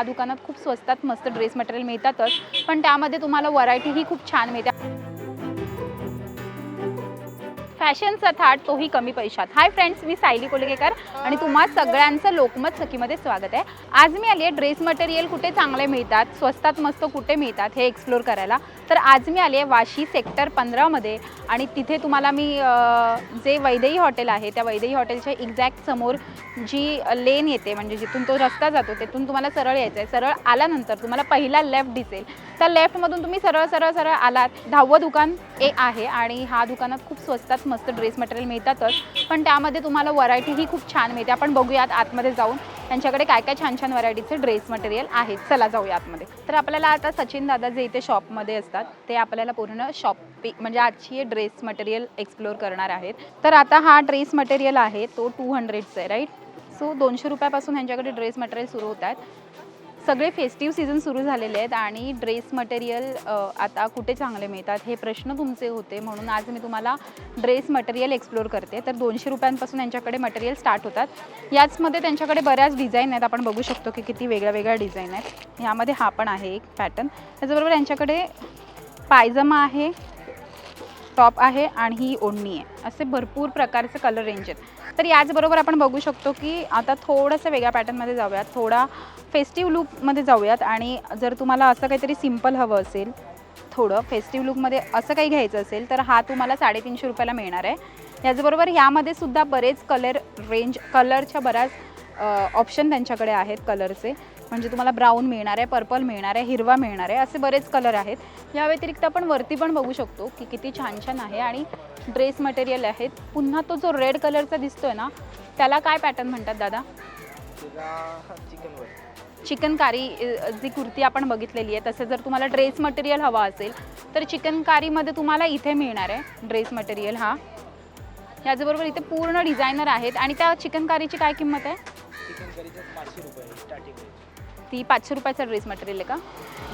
ह्या दुकानात खूप स्वस्तात मस्त ड्रेस मटेरियल मिळतातच पण त्यामध्ये तुम्हाला व्हरायटीही खूप छान मिळते. फॅशनचा थाट तोही कमी पैशात. हाय फ्रेंड्स मी सायली कोलगेकर आणि तुम्हा सगळ्यांचं लोकमत सखीमध्ये स्वागत आहे. आज मी आली आहे ड्रेस मटेरियल कुठे चांगले मिळतात स्वस्तात मस्त कुठे मिळतात हे एक्सप्लोर करायला. तर आज मी आली आहे वाशी सेक्टर पंधरामध्ये आणि तिथे तुम्हाला मी जे वैदेही हॉटेल आहे त्या वैदेही हॉटेलच्या एक्झॅक्ट समोर जी लेन येते म्हणजे जिथून तो रस्ता जातो तिथून तुम्हाला सरळ यायचं आहे सरळ आल्यानंतर तुम्हाला पहिला लेफ्ट दिसेल. त्या लेफ्टमधून तुम्ही सरळ सरळ सरळ आलात. दहावं दुकान ए आहे आणि हा दुकानात खूप स्वस्तात मस्त ड्रेस मटेरियल मिळतातच. पण त्यामध्ये तुम्हाला व्हरायटीही खूप छान मिळते. आपण बघूयात आतमध्ये जाऊन त्यांच्याकडे काय काय छान छान व्हरायटीचे ड्रेस मटेरियल आहेत. चला जाऊया आतमध्ये. तर आपल्याला आता सचिन दादा जे इथे शॉपमध्ये असतात ते आपल्याला पूर्ण शॉपिंग म्हणजे आजची हे ड्रेस मटेरियल एक्सप्लोअर करणार आहेत. तर आता हा ड्रेस मटेरियल आहे तो टू हंड्रेडचा आहे राईट सो दोनशे रुपयापासून ह्यांच्याकडे ड्रेस मटेरियल सुरू होत आहेत. सगळे फेस्टिव्ह सीझन सुरू झालेले आहेत आणि ड्रेस मटेरियल आता कुठे चांगले मिळतात हे प्रश्न तुमचे होते. म्हणून आज मी तुम्हाला ड्रेस मटेरियल एक्सप्लोर करते. तर दोनशे रुपयांपासून यांच्याकडे मटेरियल स्टार्ट होतात. याचमध्ये त्यांच्याकडे बऱ्याच डिझाईन आहेत. आपण बघू शकतो की किती वेगळ्या वेगळ्या डिझाईन आहेत. यामध्ये हा पण आहे एक पॅटर्न. त्याचबरोबर यांच्याकडे पायजमा आहे टॉप आहे आणि ही ओढणी आहे. असे भरपूर प्रकारचे कलर रेंज आहेत. तर याचबरोबर आपण बघू शकतो की आता थोडंसं वेगळ्या पॅटर्नमध्ये जाऊयात. थोडा फेस्टिव्ह लुकमध्ये जाऊयात आणि जर तुम्हाला असं काहीतरी सिंपल हवं असेल थोडं फेस्टिव्ह लुकमध्ये असं काही घ्यायचं असेल तर हा तुम्हाला साडेतीनशे रुपयाला मिळणार आहे. याचबरोबर यामध्ये सुद्धा बरेच कलर रेंज कलरच्या बऱ्याच ऑप्शन त्यांच्याकडे आहेत कलरचे म्हणजे तुम्हाला ब्राऊन मिळणार आहे पर्पल मिळणार आहे हिरवा मिळणार आहे असे बरेच कलर आहेत. या व्यतिरिक्त आपण वरती पण बघू शकतो की किती छान छान आहे आणि ड्रेस मटेरियल आहेत. पुन्हा तो जो रेड कलरचा दिसतोय ना त्याला काय पॅटर्न म्हणतात दादा? चिकनकारी जी कुर्ती आपण बघितलेली आहे तसं जर तुम्हाला ड्रेस मटेरियल हवा असेल तर चिकनकारीमध्ये तुम्हाला इथे मिळणार आहे ड्रेस मटेरियल हा. याचबरोबर इथे पूर्ण डिझायनर आहेत आणि त्या चिकनकारीची काय किंमत आहे? चिकन करीचं पाचशे रुपये स्टार्टिंग ती पाचशे रुपयाचा ड्रेस मटेरियल आहे का?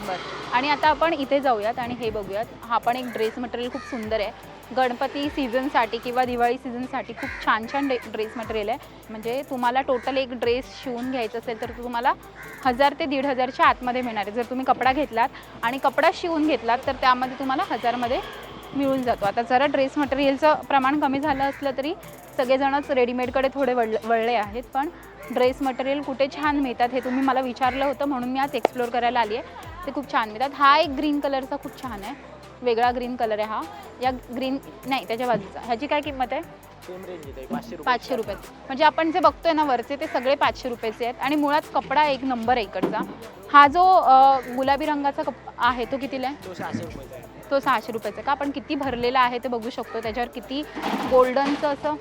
बरं. आणि आता आपण इथे जाऊयात आणि हे बघूयात. हा पण एक ड्रेस मटेरियल खूप सुंदर आहे. गणपती सीझनसाठी किंवा दिवाळी सीझनसाठी खूप छान छान डे ड्रेस मटेरियल आहे. म्हणजे तुम्हाला टोटल एक ड्रेस शिवून घ्यायचं असेल तर तुम्हाला हजार ते दीड हजारच्या आतमध्ये मिळणार आहे. जर तुम्ही कपडा घेतलात आणि कपडा शिवून घेतलात तर त्यामध्ये तुम्हाला हजारमध्ये मिळून जातो. आता जरा ड्रेस मटेरियलचं प्रमाण कमी झालं असलं तरी सगळेजणच रेडीमेडकडे थोडे वळ वळले आहेत. पण ड्रेस मटेरियल कुठे छान मिळतात हे तुम्ही मला विचारलं होतं म्हणून मी आज एक्सप्लोअर करायला आली आहे. ते खूप छान मिळतात. हा एक ग्रीन कलरचा खूप छान आहे. वेगळा ग्रीन कलर आहे हा. या ग्रीन नाही त्याच्या बाजूचा. ह्याची काय किंमत आहे? सेम रेंज येते पाचशे रुपये. म्हणजे आपण जे बघतोय ना वरचे ते सगळे पाचशे रुपयाचे आहेत. आणि मुळात कपडा एक नंबर आहे इकडचा. हा जो गुलाबी रंगाचा कप आहे तो कितीला आहे? तो सहाशे रुपयाचा का आपण किती भरलेला आहे ते बघू शकतो. त्याच्यावर किती गोल्डनचं असं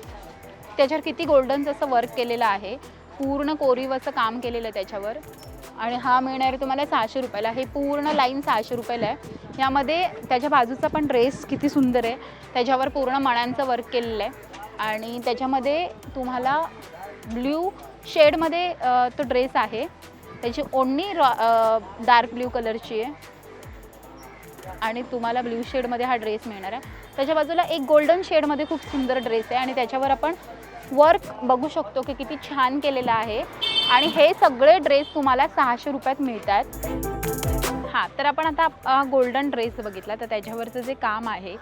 त्याच्यावर किती गोल्डनचं असं वर्क केलेलं आहे. पूर्ण कोरीव असं काम केलेलं आहे त्याच्यावर. आणि हा मिळणार आहे तुम्हाला सहाशे रुपयाला हे पूर्ण लाईन सहाशे रुपयाला आहे. यामध्ये त्याच्या बाजूचा पण ड्रेस किती सुंदर आहे. त्याच्यावर पूर्ण मण्यांचं वर्क केलेलं आहे. आणि त्याच्यामध्ये तुम्हाला ब्ल्यू शेडमध्ये तो ड्रेस आहे. त्याची ओढणी रॉ डार्क ब्ल्यू कलरची आहे. आणि तुम्हाला ब्ल्यू शेडमध्ये हा ड्रेस मिळणार आहे. त्याच्या बाजूला एक गोल्डन शेडमध्ये खूप सुंदर ड्रेस आहे. आणि त्याच्यावर आपण वर्क बघू शकतो की किती छान केलेलं आहे. आणि हे सगळे ड्रेस तुम्हाला सहाशे रुपयात मिळत आहेत हां तर आपण आता गोल्डन ड्रेस बघितला. तर त्याच्यावरचं जे काम आहे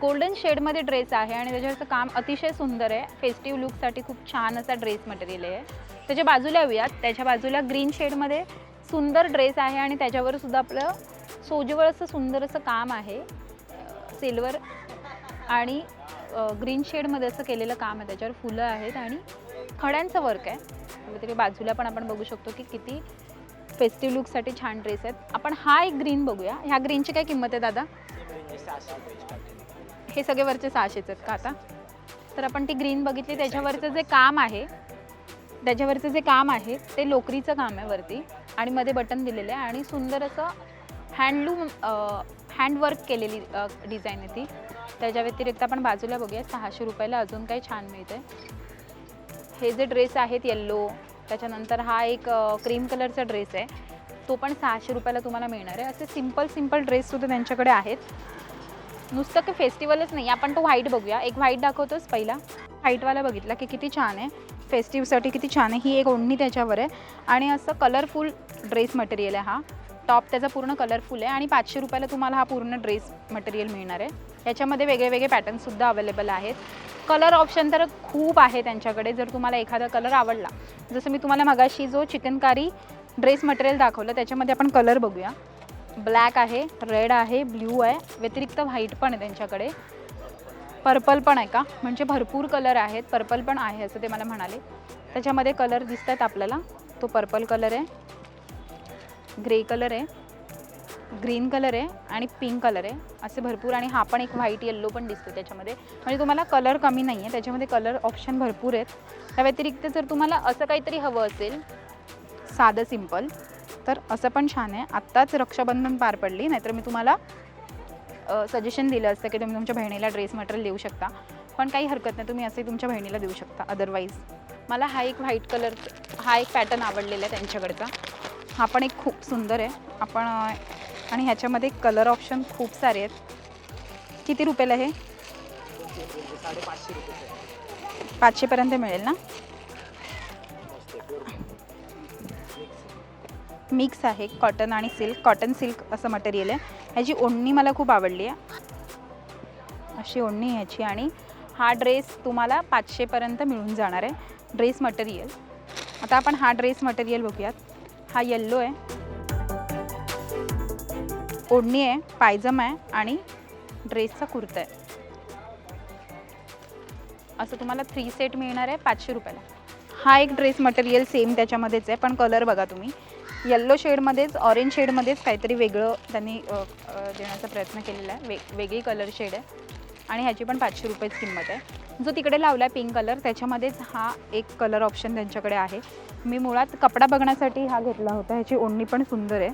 गोल्डन शेडमध्ये ड्रेस आहे आणि त्याच्यावरचं काम अतिशय सुंदर आहे. फेस्टिव्ह लुकसाठी खूप छान असा ड्रेस मटेरियल आहे. त्याच्या बाजूला येऊयात. त्याच्या बाजूला ग्रीन शेडमध्ये सुंदर ड्रेस आहे आणि त्याच्यावर सुद्धा आपलं सोजवळ असं सुंदर असं काम आहे. सिल्वर आणि ग्रीन शेडमध्ये असं केलेलं काम आहे त्याच्यावर फुलं आहेत आणि खड्यांचं वर्क आहे. तिथे बाजूला पण आपण बघू शकतो की किती फेस्टिव्ह लुकसाठी छान ड्रेस आहेत. आपण हा एक ग्रीन बघूया. ह्या ग्रीनची काय किंमत आहे दादा? हे सगळे वरचे सहाशेच आहेत का आता? तर आपण ती ग्रीन बघितली. त्याच्यावरचं जे काम आहे त्याच्यावरचं जे काम आहे ते लोकरीचं काम आहे वरती. आणि मध्ये बटन दिलेलं आहे. आणि सुंदर असं हँडलूम हँडवर्क केलेली डिझाईन आहे ती. त्याच्या व्यतिरिक्त आपण बाजूला बघूया सहाशे रुपयाला अजून काही छान मिळते हे जे ड्रेस आहेत येल्लो त्याच्यानंतर हा एक क्रीम कलरचा ड्रेस आहे. तो पण सहाशे रुपयाला तुम्हाला मिळणार आहे. असे सिंपल सिंपल ड्रेससुद्धा त्यांच्याकडे आहेत. नुसतं की फेस्टिवलच नाही. आपण तो व्हाईट बघूया. एक व्हाईट दाखवतोच पहिला. व्हाईटवाला बघितला की किती छान आहे. फेस्टिवसाठी किती छान आहे. ही एक ओढणी त्याच्यावर आहे. आणि असं कलरफुल ड्रेस मटेरियल आहे हा. टॉप त्याचा पूर्ण कलरफुल आहे. आणि पाचशे रुपयाला तुम्हाला हा पूर्ण ड्रेस मटेरियल मिळणार आहे. याच्यामध्ये वेगळे वेगळे पॅटर्नसुद्धा अवेलेबल आहेत. कलर ऑप्शन तर खूप आहे त्यांच्याकडे. जर तुम्हाला एखादा कलर आवडला जसं मी तुम्हाला मगाशी जो चिकनकारी ड्रेस मटेरियल दाखवलं त्याच्यामध्ये आपण कलर बघूया. ब्लॅक आहे रेड आहे ब्ल्यू आहे. व्यतिरिक्त व्हाईट पण आहे त्यांच्याकडे. पर्पल पण आहे का? म्हणजे भरपूर कलर आहेत. पर्पल पण आहे असं ते मला म्हणाले. त्याच्यामध्ये कलर दिसत आहेत आपल्याला. तो पर्पल कलर आहे. ग्रे कलर आहे. ग्रीन कलर आहे आणि पिंक कलर आहे. असे भरपूर आणि हा पण एक व्हाईट येल्लो पण दिसतो त्याच्यामध्ये. म्हणजे तुम्हाला कलर कमी नाही आहे त्याच्यामध्ये कलर ऑप्शन भरपूर आहेत. त्या व्यतिरिक्त जर तुम्हाला असं काहीतरी हवं असेल साधं सिंपल तर असं पण छान आहे. आत्ताच रक्षाबंधन पार पडली. नाहीतर मी तुम्हाला सजेशन दिलं असतं की तुम्ही तुमच्या बहिणीला ड्रेस मटेरियल देऊ शकता. पण काही हरकत नाही. तुम्ही असे तुमच्या बहिणीला देऊ शकता. अदरवाईज मला हा एक व्हाईट कलर हा एक पॅटर्न आवडलेला आहे त्यांच्याकडचा. हा पण एक खूप सुंदर आहे. आपण आणि ह्याच्यामध्ये कलर ऑप्शन खूप सारे आहेत. किती रुपयाला हे? पाचशेपर्यंत मिळेल ना? मिक्स आहे कॉटन आणि सिल्क कॉटन सिल्क असं मटेरियल आहे. ह्याची ओढणी मला खूप आवडली आहे. अशी ओढणी ह्याची आणि हा ड्रेस तुम्हाला पाचशेपर्यंत मिळून जाणार आहे. ड्रेस मटेरियल आता आपण हा ड्रेस मटेरियल बघूयात. हा येल्लो आहे. ओढणी आहे पायजम आहे आणि ड्रेसचा कुर्ता आहे. असं तुम्हाला थ्री सेट मिळणार आहे पाचशे रुपयाला. हा एक ड्रेस मटेरियल सेम त्याच्यामध्येच आहे पण कलर बघा तुम्ही. येल्लो शेडमध्येच ऑरेंज शेडमध्येच काहीतरी वेगळं त्यांनी देण्याचा प्रयत्न केलेला आहे. वे वेगळी कलर शेड आहे. आणि ह्याची पण पाचशे रुपयेच किंमत आहे. जो तिकडे लावला आहे पिंक कलर त्याच्यामध्येच हा एक कलर ऑप्शन त्यांच्याकडे आहे. मी मुळात कपडा बघण्यासाठी हा घेतला होता ह्याची ओढणी पण सुंदर आहे.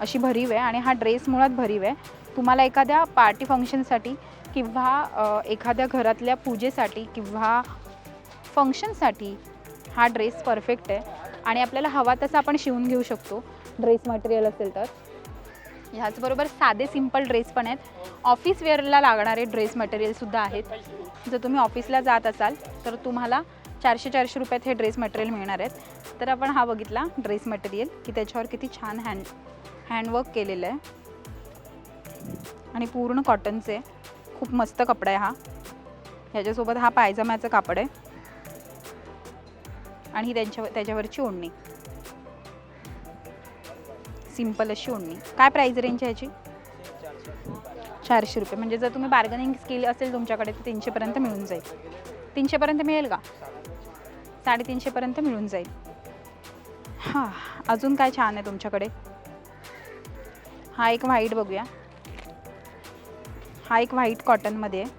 अशी भरीव आहे आणि हा ड्रेस मुळात भरीव आहे. तुम्हाला एखाद्या पार्टी फंक्शनसाठी किंवा एखाद्या घरातल्या पूजेसाठी किंवा फंक्शनसाठी हा ड्रेस परफेक्ट आहे. आणि आपल्याला हवा तसा आपण शिवून घेऊ शकतो ड्रेस मटेरियल असेल तर. ह्याचबरोबर साधे सिंपल ड्रेस पण आहेत. ऑफिस वेअरला लागणारे ड्रेस मटेरियलसुद्धा आहेत. जर तुम्ही ऑफिसला जात असाल तर तुम्हाला चारशे चारशे रुपयात हे ड्रेस मटेरियल मिळणार आहेत. तर आपण हा बघितला ड्रेस मटेरियल की त्याच्यावर किती छान हँड हँडवर्क केलेलं आहे. आणि पूर्ण कॉटनचे खूप मस्त कपडा आहे हा. ह्याच्यासोबत हा पायजमाचं कापड आहे. आणि ही त्यांच्या त्याच्यावरची ओढणी. सिंपल अशी ओढणी. काय प्राईज रेंज आहे याची? चारशे रुपये. म्हणजे जर तुम्ही बार्गनिंग स्किल असेल तुमच्याकडे तर तीनशेपर्यंत मिळून जाईल. तीनशेपर्यंत मिळेल का? साडेतीनशेपर्यंत मिळून जाईल. हां अजून काय छान आहे तुमच्याकडे? हा एक व्हाईट बघूया. हा एक व्हाईट कॉटनमध्ये आहे.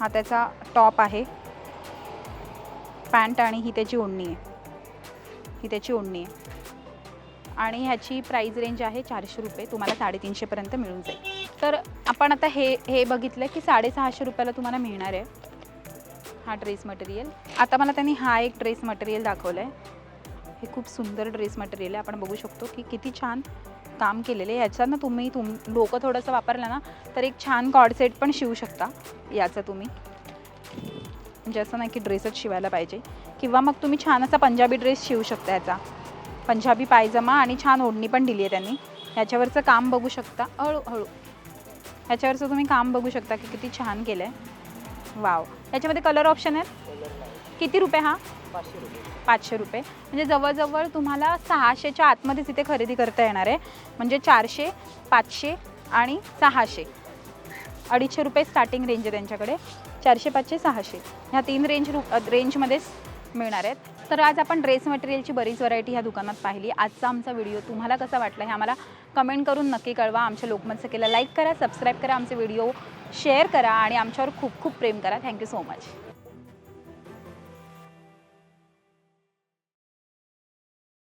हा त्याचा टॉप आहे. पॅन्ट आणि ही त्याची ओढणी आहे. ही त्याची ओढणी आहे. आणि ह्याची प्राईज रेंज आहे चारशे रुपये. तुम्हाला साडेतीनशेपर्यंत मिळून जाईल. तर आपण आता हे हे बघितलं की साडेसहाशे रुपयाला तुम्हाला मिळणार आहे. हा ड्रेस मटेरियल. आता मला त्यांनी हा एक ड्रेस मटेरियल दाखवलं आहे हे खूप सुंदर ड्रेस मटेरियल आहे. आपण बघू शकतो की किती छान काम केलेलं आहे. याचं ना तुम्ही तुम डोकं थोडंसं वापरलं ना तर एक छान कॉड सेट पण शिवू शकता. याचं तुम्ही. म्हणजे असं नाही की ड्रेसच शिवायला पाहिजे. किंवा मग तुम्ही छान असा पंजाबी ड्रेस शिवू शकता याचा. पंजाबी पायजमा आणि छान ओढणी पण दिली आहे त्यांनी. ह्याच्यावरचं काम बघू शकता. हळूहळू. ह्याच्यावरचं तुम्ही काम बघू शकता की किती छान केलं आहे वाव याच्यामध्ये कलर ऑप्शन आहेत? किती रुपये हा? पाचशे रुपये. पाचशे रुपये. म्हणजे जवळजवळ तुम्हाला सहाशेच्या आतमध्येच इथे खरेदी करता येणार आहे. म्हणजे चारशे पाचशे आणि सहाशे. अडीचशे रुपये स्टार्टिंग रेंज आहे त्यांच्याकडे. चारशे पाचशे सहाशे. ह्या तीन रेंज रु रेंजमध्येच मिळणार आहेत. तर आज आपण ड्रेस मटेरियलची बरीच व्हरायटी ह्या दुकानात पाहिली. आजचा आमचा व्हिडिओ तुम्हाला कसा वाटला हे आम्हाला कमेंट करून नक्की कळवा. आमच्या लोकमत सखेला लाईक करा सबस्क्राईब करा आमचे व्हिडिओ शेअर करा आणि आमच्यावर खूप खूप प्रेम करा. Thank you so much